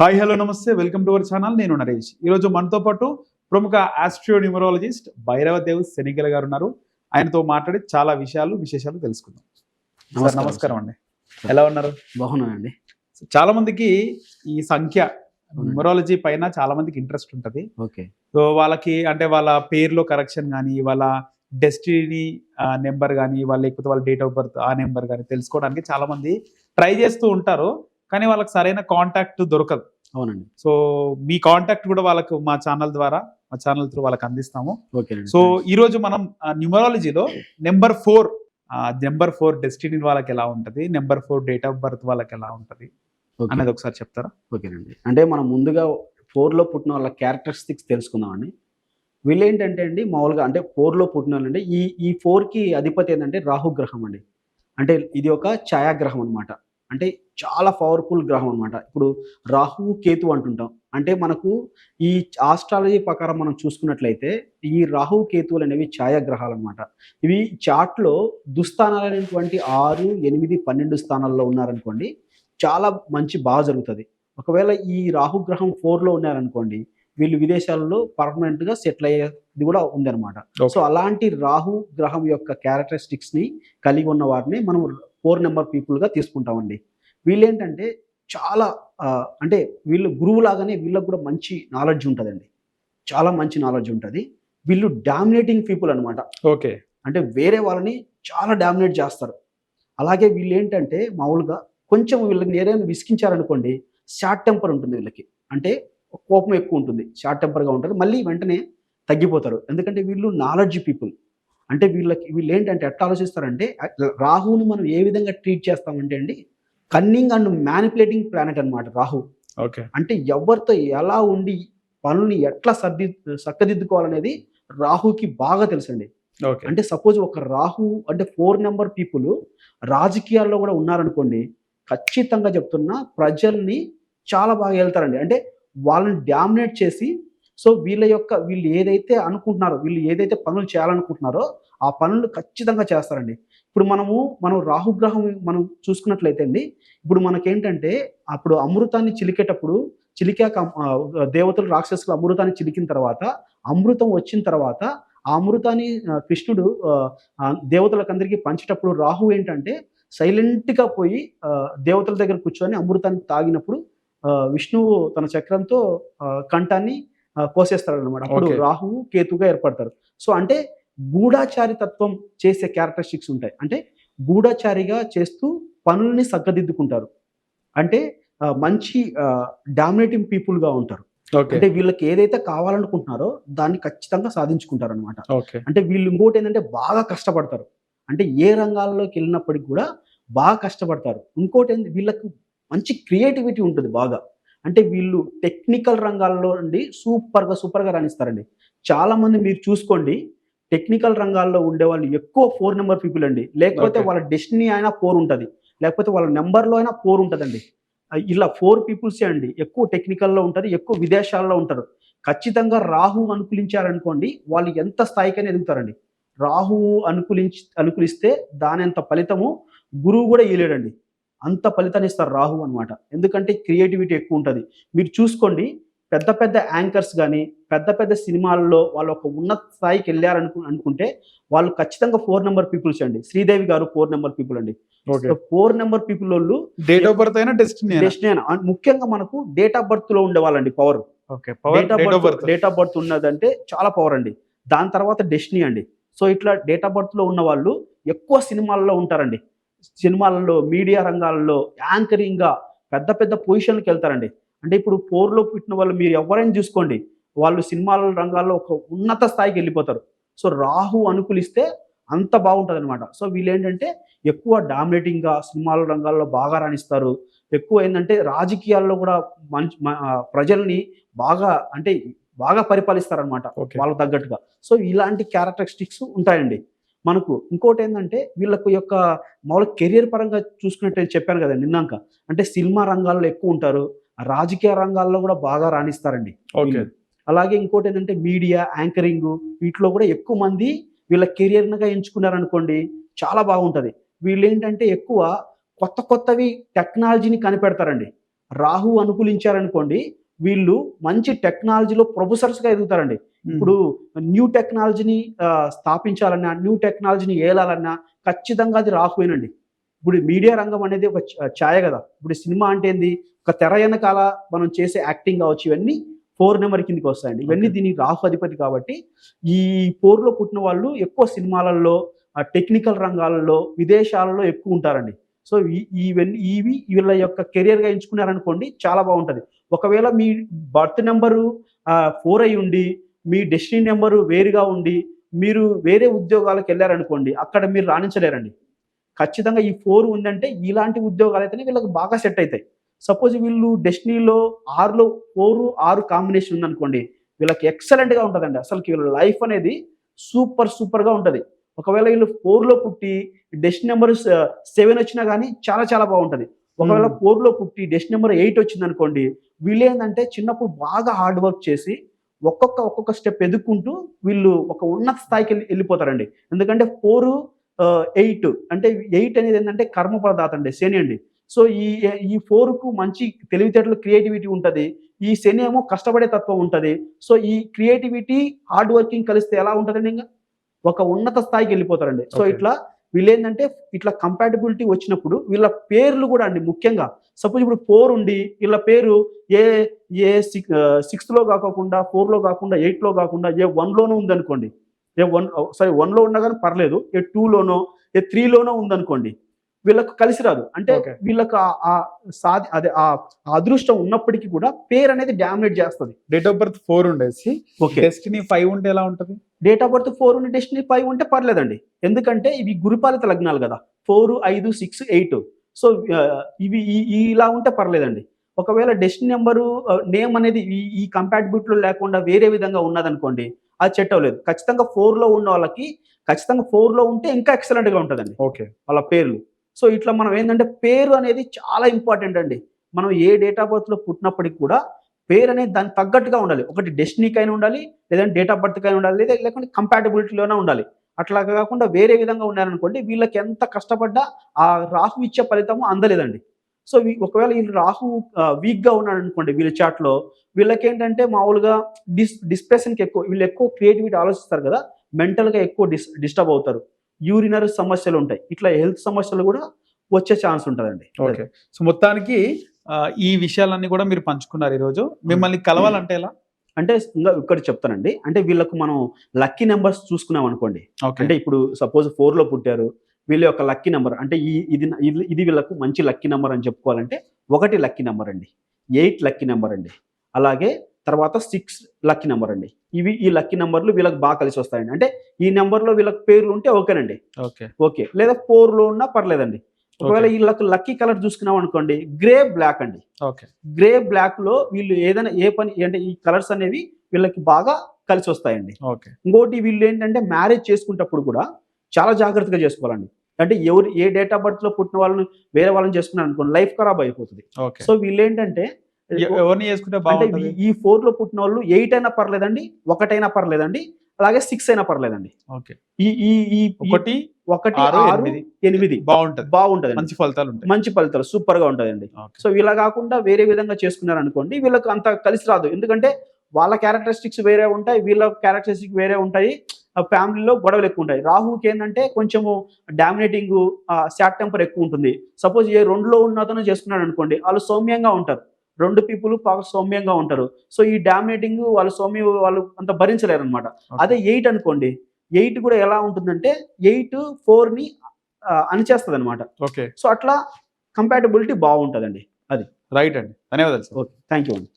Hi hello నమస్తే. Welcome to our channel. నేను నరేష్. ఈరోజు మనతో పాటు ప్రముఖ ఆస్ట్రియో న్యూమరాలజిస్ట్ భైరవ దేవ్ సెనిగల గారు ఉన్నారు. ఆయనతో మాట్లాడి చాలా విషయాలు విశేషాలు తెలుసుకుందాం. నమస్కారం అండి. ఎలా ఉన్నారు? బాగున్నానండి. చాలా మందికి ఈ సంఖ్య న్యూమరాలజీ పైన చాలా మందికి ఇంట్రెస్ట్ ఉంటది. ఓకే. సో వాళ్ళకి అంటే వాళ్ళ పేర్లో కరెక్షన్ కానీ వాళ్ళ డెస్టినీ నెంబర్ కానీ వాళ్ళ లేకపోతే వాళ్ళ డేట్ ఆఫ్ బర్త్ ఆ నెంబర్ కానీ తెలుసుకోవడానికి చాలా మంది ట్రై చేస్తూ ఉంటారు. కానీ వాళ్ళకి సరైన కాంటాక్ట్ దొరకదు. అవునండి. సో మీ కాంటాక్ట్ కూడా వాళ్ళకు మా ఛానల్ ద్వారా మా ఛానల్ త్రూ వాళ్ళకి అందిస్తాము. సో ఈ రోజు మనం న్యూమరాలజీలో number four number four destiny వాళ్ళకి ఎలా ఉంటది? Number four date of birth వాళ్ళకి ఎలా ఉంటది. అనేది ఒకసారి చెప్తారా? ఓకేనండి. అంటే మనం ముందుగా ఫోర్లో పుట్టిన వాళ్ళ క్యారెక్టరిస్టిక్స్ తెలుసుకుందామండి. వీళ్ళు ఏంటంటే అండి మామూలుగా అంటే ఫోర్లో పుట్టిన వాళ్ళంటే ఈ ఈ ఫోర్కి అధిపతి ఏంటంటే రాహుగ్రహం అండి. అంటే ఇది ఒక ఛాయాగ్రహం అన్నమాట. అంటే చాలా పవర్ఫుల్ గ్రహం అన్నమాట. ఇప్పుడు రాహు కేతు అంటుంటాం. అంటే మనకు ఈ ఆస్ట్రాలజీ ప్రకారం మనం చూసుకున్నట్లయితే ఈ రాహు కేతువులు అనేవి ఛాయాగ్రహాలు అనమాట ఇవి చాట్లో దుస్థానాలైనటువంటి ఆరు ఎనిమిది పన్నెండు స్థానాల్లో ఉన్నారనుకోండి చాలా మంచి బాగా జరుగుతుంది. ఒకవేళ ఈ రాహుగ్రహం ఫోర్లో ఉన్నారనుకోండి వీళ్ళు విదేశాల్లో పర్మనెంట్గా సెటిల్ అయ్యేది కూడా ఉందన్నమాట. సో అలాంటి రాహు గ్రహం యొక్క క్యారెక్టరిస్టిక్స్ని కలిగి ఉన్న వారిని మనం ఫోర్ నెంబర్ పీపుల్గా తీసుకుంటామండి. వీళ్ళు ఏంటంటే చాలా అంటే వీళ్ళు గురువు లాగానే వీళ్ళకి కూడా మంచి నాలెడ్జ్ ఉంటుందండి. చాలా మంచి నాలెడ్జ్ ఉంటుంది. వీళ్ళు డామినేటింగ్ పీపుల్ అన్నమాట. ఓకే. అంటే వేరే వాళ్ళని చాలా డామినేట్ చేస్తారు. అలాగే వీళ్ళు ఏంటంటే మామూలుగా కొంచెం వీళ్ళని ఏదైనా విసికించారనుకోండి షార్ట్ టెంపర్ ఉంటుంది వీళ్ళకి. అంటే కోపం ఎక్కువ ఉంటుంది. షార్ట్ టెంపర్గా ఉంటారు. మళ్ళీ వెంటనే తగ్గిపోతారు. ఎందుకంటే వీళ్ళు నాలెడ్జ్ పీపుల్. అంటే వీళ్ళకి వీళ్ళు ఏంటంటే ఎట్లా ఆలోచిస్తారంటే రాహుని మనం ఏ విధంగా ట్రీట్ చేస్తామంటే అండి కన్నింగ్ అండ్ మ్యానిపులేటింగ్ ప్లానెట్ అన్నమాట రాహు ఓకే. అంటే ఎవరితో ఎలా ఉండి పనుల్ని ఎట్లా సర్ది చక్కదిద్దుకోవాలనేది రాహుకి బాగా తెలుసండి. ఓకే. అంటే సపోజ్ ఒక రాహు అంటే ఫోర్ నెంబర్ పీపుల్ రాజకీయాల్లో కూడా ఉన్నారనుకోండి ఖచ్చితంగా చెప్తున్నా ప్రజల్ని చాలా బాగా వెళ్తారండి అంటే వాళ్ళని డామినేట్ చేసి సో వీళ్ళ యొక్క వీళ్ళు ఏదైతే అనుకుంటున్నారో వీళ్ళు ఏదైతే పనులు చేయాలనుకుంటున్నారో ఆ పనులు ఖచ్చితంగా చేస్తారండి. ఇప్పుడు మనము మనం రాహుగ్రహం మనం చూసుకున్నట్లయితే అండి ఇప్పుడు మనకేంటంటే అప్పుడు అమృతాన్ని చిలికేటప్పుడు చిలికాక దేవతలు రాక్షసులు అమృతాన్ని చిలికిన తర్వాత అమృతం వచ్చిన తర్వాత ఆ అమృతాన్ని కృష్ణుడు దేవతలకందరికీ పంచేటప్పుడు రాహు ఏంటంటే సైలెంట్గా పోయి దేవతల దగ్గర కూర్చొని అమృతాన్ని తాగినప్పుడు విష్ణువు తన చక్రంతో కంఠాన్ని ఆ, కోసేస్తాడు అనమాట అప్పుడు. రాహువు కేతుగా ఏర్పడతారు. సో అంటే గూఢాచారి తత్వం చేసే క్యారెక్టరిస్టిక్స్ ఉంటాయి. అంటే గూఢాచారిగా చేస్తూ పనుల్ని సగ్గదిద్దుకుంటారు. అంటే మంచి డామినేటింగ్ పీపుల్గా ఉంటారు. అంటే వీళ్ళకి ఏదైతే కావాలనుకుంటున్నారో దాన్ని ఖచ్చితంగా సాధించుకుంటారు అనమాట అంటే వీళ్ళు ఇంకోటి ఏంటంటే బాగా కష్టపడతారు. అంటే ఏ రంగాల్లోకి వెళ్ళినప్పటికీ కూడా బాగా కష్టపడతారు. ఇంకోటి ఏంటి వీళ్ళకు మంచి క్రియేటివిటీ ఉంటుంది బాగా. అంటే వీళ్ళు టెక్నికల్ రంగాల్లో నుండి సూపర్గా సూపర్గా రాణిస్తారండి. చాలా మంది మీరు చూసుకోండి టెక్నికల్ రంగాల్లో ఉండే వాళ్ళు ఎక్కువ ఫోర్ నెంబర్ పీపుల్ అండి. లేకపోతే. వాళ్ళ డెస్టినీ అయినా ఫోర్ ఉంటుంది. లేకపోతే వాళ్ళ నెంబర్లో అయినా ఫోర్ ఉంటుందండి. ఇలా ఫోర్ పీపుల్సే అండి. ఎక్కువ టెక్నికల్లో ఉంటారు ఎక్కువ విదేశాల్లో ఉంటారు. ఖచ్చితంగా రాహు అనుకూలించారనుకోండి వాళ్ళు ఎంత స్థాయికైనా ఎదుగుతారండి. రాహువు అనుకూలించి అనుకూలిస్తే దాని అంత ఫలితము గురువు కూడా ఇవ్వలేడండి అంత ఫలితాన్ని ఇస్తారు రాహు అన్నమాట. ఎందుకంటే క్రియేటివిటీ ఎక్కువ ఉంటుంది. మీరు చూసుకోండి పెద్ద పెద్ద యాంకర్స్ కానీ పెద్ద పెద్ద సినిమాల్లో వాళ్ళు ఒక ఉన్నత స్థాయికి వెళ్ళారనుకు అనుకుంటే వాళ్ళు ఖచ్చితంగా ఫోర్ నెంబర్ పీపుల్స్ అండి. శ్రీదేవి గారు ఫోర్ నెంబర్ పీపుల్ అండి. ఫోర్ నెంబర్ పీపుల్ వాళ్ళు డేట్ ఆఫ్ బర్త్ అయినా డెస్టినీ డెస్టినీ ముఖ్యంగా మనకు డేట్ ఆఫ్ బర్త్లో ఉండేవాళ్ళండి power okay power date of birth ఉన్నదంటే చాలా పవర్ అండి. దాని తర్వాత డెస్టినీ అండి. సో ఇట్లా డేట్ ఆఫ్ బర్త్లో ఉన్న వాళ్ళు ఎక్కువ సినిమాల్లో ఉంటారండి. సినిమాలలో మీడియా రంగాల్లో యాంకరింగ్గా పెద్ద పెద్ద పొజిషన్కి వెళ్తారండి. అంటే ఇప్పుడు పోర్లో పుట్టిన వాళ్ళు మీరు ఎవరైనా చూసుకోండి వాళ్ళు సినిమాల రంగాల్లో ఒక ఉన్నత స్థాయికి వెళ్ళిపోతారు. సో రాహు అనుకూలిస్తే అంత బాగుంటుంది అనమాట సో వీళ్ళు ఏంటంటే ఎక్కువ డామినేటింగ్గా సినిమాల రంగాల్లో బాగా రాణిస్తారు. ఎక్కువ ఏంటంటే రాజకీయాల్లో కూడా మంచి ప్రజల్ని బాగా అంటే బాగా పరిపాలిస్తారనమాట వాళ్ళకి తగ్గట్టుగా. సో ఇలాంటి క్యారెక్టరిస్టిక్స్ ఉంటాయండి. మనకు ఇంకోటి ఏంటంటే వీళ్ళకు యొక్క మామూలు కెరియర్ పరంగా చూసుకున్నట్టు చెప్పాను కదా నిన్నాక. అంటే సినిమా రంగాల్లో ఎక్కువ ఉంటారు. రాజకీయ రంగాల్లో కూడా బాగా రాణిస్తారండి ఓకే. అలాగే ఇంకోటి ఏంటంటే మీడియా యాంకరింగ్ వీటిలో కూడా ఎక్కువ మంది వీళ్ళ కెరియర్గా ఎంచుకున్నారనుకోండి చాలా బాగుంటుంది. వీళ్ళు ఏంటంటే ఎక్కువ కొత్త కొత్తవి టెక్నాలజీని కనిపెడతారండి. రాహు అనుకూలించారనుకోండి వీళ్ళు మంచి టెక్నాలజీలో ప్రొఫెసర్స్గా ఎదుగుతారండి. ఇప్పుడు న్యూ టెక్నాలజీని స్థాపించాలన్నా న్యూ టెక్నాలజీని ఏలాలన్నా ఖచ్చితంగా అది రాహువేనండి ఇప్పుడు మీడియా రంగం అనేది ఒక ఛాయ కదా. ఇప్పుడు సినిమా అంటే ఏంది? ఒక తెర వెనకాల మనం చేసే యాక్టింగ్ కావచ్చు ఇవన్నీ ఫోర్ నెంబర్ కిందకి వస్తాయండి. ఇవన్నీ. దీనికి రాహు అధిపతి కాబట్టి ఈ ఫోర్లో పుట్టిన వాళ్ళు ఎక్కువ సినిమాలలో టెక్నికల్ రంగాలలో విదేశాలలో ఎక్కువ ఉంటారండి. సో ఇవన్నీ ఇవి వీళ్ళ యొక్క కెరియర్గా ఎంచుకున్నారనుకోండి చాలా బాగుంటుంది. ఒకవేళ మీ బర్త్ నెంబరు ఫోర్ అయి ఉండి మీ డెస్టినీ నెంబరు వేరుగా ఉండి మీరు వేరే ఉద్యోగాలకు వెళ్ళారనుకోండి అక్కడ మీరు రాణించలేరండి. ఖచ్చితంగా ఈ ఫోర్ ఉందంటే ఇలాంటి ఉద్యోగాలు అయితేనే వీళ్ళకి బాగా సెట్ అవుతాయి సపోజ్ వీళ్ళు డెస్టినీలో ఆరులో ఫోర్ ఆరు కాంబినేషన్ ఉందనుకోండి వీళ్ళకి ఎక్సలెంట్గా ఉంటుందండి. అసలుకి వీళ్ళ లైఫ్ అనేది సూపర్ సూపర్గా ఉంటుంది. ఒకవేళ వీళ్ళు ఫోర్లో పుట్టి డెస్టినీ నెంబర్ సెవెన్ వచ్చినా కానీ చాలా చాలా బాగుంటుంది. ఒకవేళ. ఫోర్లో పుట్టి డెస్టినీ నెంబర్ ఎయిట్ వచ్చింది అనుకోండి వీళ్ళు ఏంటంటే చిన్నప్పుడు బాగా హార్డ్ వర్క్ చేసి ఒక్కొక్క ఒక్కొక్క స్టెప్ ఎదుక్కుంటూ వీళ్ళు ఒక ఉన్నత స్థాయికి వెళ్ళి వెళ్ళిపోతారండి. ఎందుకంటే ఫోర్ ఎయిట్ అంటే ఎయిట్ అనేది ఏంటంటే కర్మ ప్రదాత అండి శని అండి. సో ఈ ఈ ఫోర్కు మంచి తెలివితేటలు క్రియేటివిటీ ఉంటుంది. ఈ శని ఏమో కష్టపడే తత్వం ఉంటుంది. సో ఈ క్రియేటివిటీ హార్డ్ వర్కింగ్ కలిస్తే ఎలా ఉంటుందండి ఇంకా? ఒక ఉన్నత స్థాయికి వెళ్ళిపోతారండి. సో. ఇట్లా వీళ్ళు ఏంటంటే ఇట్లా కంపాటబిలిటీ వచ్చినప్పుడు వీళ్ళ పేర్లు కూడా అండి ముఖ్యంగా. సపోజ్ ఇప్పుడు ఫోర్ ఉండి వీళ్ళ పేరు ఏ ఏ సిక్స్ సిక్స్త్లో కాకుండా ఫోర్లో కాకుండా ఎయిట్లో కాకుండా ఏ వన్లోనో ఉందనుకోండి. ఏ వన్ సారీ వన్లో ఉన్నా కానీ పర్లేదు. ఏ టూలోనో ఏ త్రీలోనో ఉందనుకోండి. వీళ్ళకు కలిసి రాదు. అంటే. వీళ్ళకు ఆ- సాధి అదే ఆ అదృష్టం ఉన్నప్పటికీ కూడా పేరు అనేది డామినేట్ చేస్తుంది. డేట్ ఆఫ్ బర్త్ ఫోర్ ఉండేసి. డెస్టినీ ఫైవ్ ఉంటే ఎలా ఉంటది? డేట్ ఆఫ్ బర్త్ ఫోర్ ఉండి డెస్టినీ ఫైవ్ ఉంటే పర్లేదండి. ఎందుకంటే ఇవి గురుపాలిత లగ్నాలు కదా. ఫోర్ ఐదు సిక్స్ ఎయిట్ సో ఇవి ఇలా ఉంటే పర్లేదండి. ఒకవేళ డెస్టినీ నెంబరు నేమ్ అనేది ఈ ఈ కంపాటిబిలిటీలో లేకుండా వేరే విధంగా ఉన్నదనుకోండి అది చెట్ అవ్వలేదు. ఖచ్చితంగా ఫోర్లో ఉన్న వాళ్ళకి ఖచ్చితంగా ఫోర్లో ఉంటే ఇంకా ఎక్సలెంట్గా ఉంటుందండి. ఓకే వాళ్ళ పేర్లు. సో ఇట్లా మనం ఏంటంటే పేరు అనేది చాలా ఇంపార్టెంట్ అండి. మనం ఏ డేట్ ఆఫ్ బర్త్లో పుట్టినప్పటికి కూడా పేరు అనేది దానికి తగ్గట్టుగా ఉండాలి. ఒకటి డెస్టినీకైనా ఉండాలి లేదంటే డేట్ ఆఫ్ బర్త్కైనా ఉండాలి లేదా లేకుంటే కంపాటబిలిటీలోనే ఉండాలి. అట్లా కాకుండా వేరే విధంగా ఉన్నారనుకోండి వీళ్ళకి ఎంత కష్టపడ్డా ఆ రాహు ఇచ్చే ఫలితము అందలేదండి. సో ఒకవేళ వీళ్ళు రాహు వీక్గా ఉన్నాడు అనుకోండి వీళ్ళ చాట్లో వీళ్ళకి ఏంటంటే మామూలుగా డిస్ డిస్ప్రెషన్కి ఎక్కువ వీళ్ళు ఎక్కువ క్రియేటివిటీ ఆలోచిస్తారు కదా మెంటల్గా ఎక్కువ డిస్ డిస్టర్బ్ అవుతారు. యూరినరీ సమస్యలు ఉంటాయి. ఇట్లా హెల్త్ సమస్యలు కూడా వచ్చే ఛాన్స్ ఉంటుందండి. ఓకే. సో మొత్తానికి ఈ విషయాలన్నీ కూడా మీరు పంచుకున్నారు ఈరోజు. మిమ్మల్ని కలవాలంటే ఎలా? అంటే ఇంకా ఇక్కడ చెప్తానండి. అంటే వీళ్ళకు మనం లక్కీ నెంబర్స్ చూసుకున్నాం అనుకోండి. అంటే ఇప్పుడు సపోజ్లో పుట్టారు. వీళ్ళ యొక్క లక్కీ నెంబర్ అంటే ఈ ఇది ఇది ఇది వీళ్ళకు మంచి లక్కీ నెంబర్ అని చెప్పుకోవాలంటే ఒకటి లక్కీ నెంబర్ అండి. ఎయిట్ లక్కీ నెంబర్ అండి. అలాగే తర్వాత సిక్స్ లక్కీ నెంబర్ అండి. ఇవి ఈ లక్కీ నెంబర్లు వీళ్ళకి బాగా కలిసి వస్తాయండి. అంటే ఈ నెంబర్లో వీళ్ళకి పేర్లు ఉంటే ఓకేనండి. ఓకే. ఓకే. లేదా ఫోర్లో ఉన్నా పర్లేదండి. ఒకవేళ వీళ్ళకి లక్కీ కలర్ చూసుకున్నాం అనుకోండి గ్రే బ్లాక్ అండి. ఓకే. గ్రే బ్లాక్లో వీళ్ళు ఏదైనా ఏ పని అంటే ఈ కలర్స్ అనేవి వీళ్ళకి బాగా కలిసి వస్తాయండి. ఓకే. ఇంకోటి వీళ్ళు ఏంటంటే మ్యారేజ్ చేసుకునేటప్పుడు కూడా చాలా జాగ్రత్తగా చేసుకోవాలండి. అంటే ఎవరు ఏ డేట్ ఆఫ్ బర్త్లో పుట్టిన వాళ్ళని వేరే వాళ్ళని చేసుకున్నారు అనుకోండి లైఫ్ ఖరాబ్ అయిపోతుంది. సో వీళ్ళు ఏంటంటే ఎవరిని చేసుకుంటే ఈ ఫోర్లో పుట్టిన వాళ్ళు ఎయిట్ అయినా పర్లేదండి ఒకటైనా పర్లేదండి అలాగే సిక్స్ అయినా పర్లేదండి. ఓకే. ఈ ఈ ఈ ఒకటి ఒకటి ఆరు, ఎనిమిది. బాగుంటది. బాగుంటది మంచి ఫలితాలు ఉంటాయి. మంచి ఫలితాలు సూపర్గా ఉంటదండి. సో ఇలా కాకుండా వేరే విధంగా చేసుకున్నారు అనుకోండి వీళ్ళకి అంత కలిసి రాదు. ఎందుకంటే వాళ్ళ క్యారెక్టరిస్టిక్స్ వేరే ఉంటాయి వీళ్ళ క్యారెక్టరిస్టిక్స్ వేరే ఉంటాయి. ఫ్యామిలీలో గొడవలు ఎక్కువ ఉంటాయి. రాహుకి ఏంటంటే కొంచెము డామినేటింగ్ శాట్ టెంపర్ ఎక్కువ ఉంటుంది. సపోజ్ ఏ రెండులో ఉన్న అతను చేసుకున్నాడు అనుకోండి వాళ్ళు సౌమ్యంగా ఉంటారు. రెండు పీపుల్ బాగా సౌమ్యంగా ఉంటారు. సో ఈ డామినేటింగ్ వాళ్ళు సౌమ్య వాళ్ళు అంత భరించలేరు అనమాట. అదే ఎయిట్ అనుకోండి. ఎయిట్ కూడా ఎలా ఉంటుందంటే ఎయిట్ ఫోర్ని అణిచేస్తుంది అనమాట ఓకే. సో అట్లా కంపాటబిలిటీ బాగుంటుందండి. రైట్ అండి. ధన్యవాదాలు సార్. ఓకే. థ్యాంక్ యూ అండి.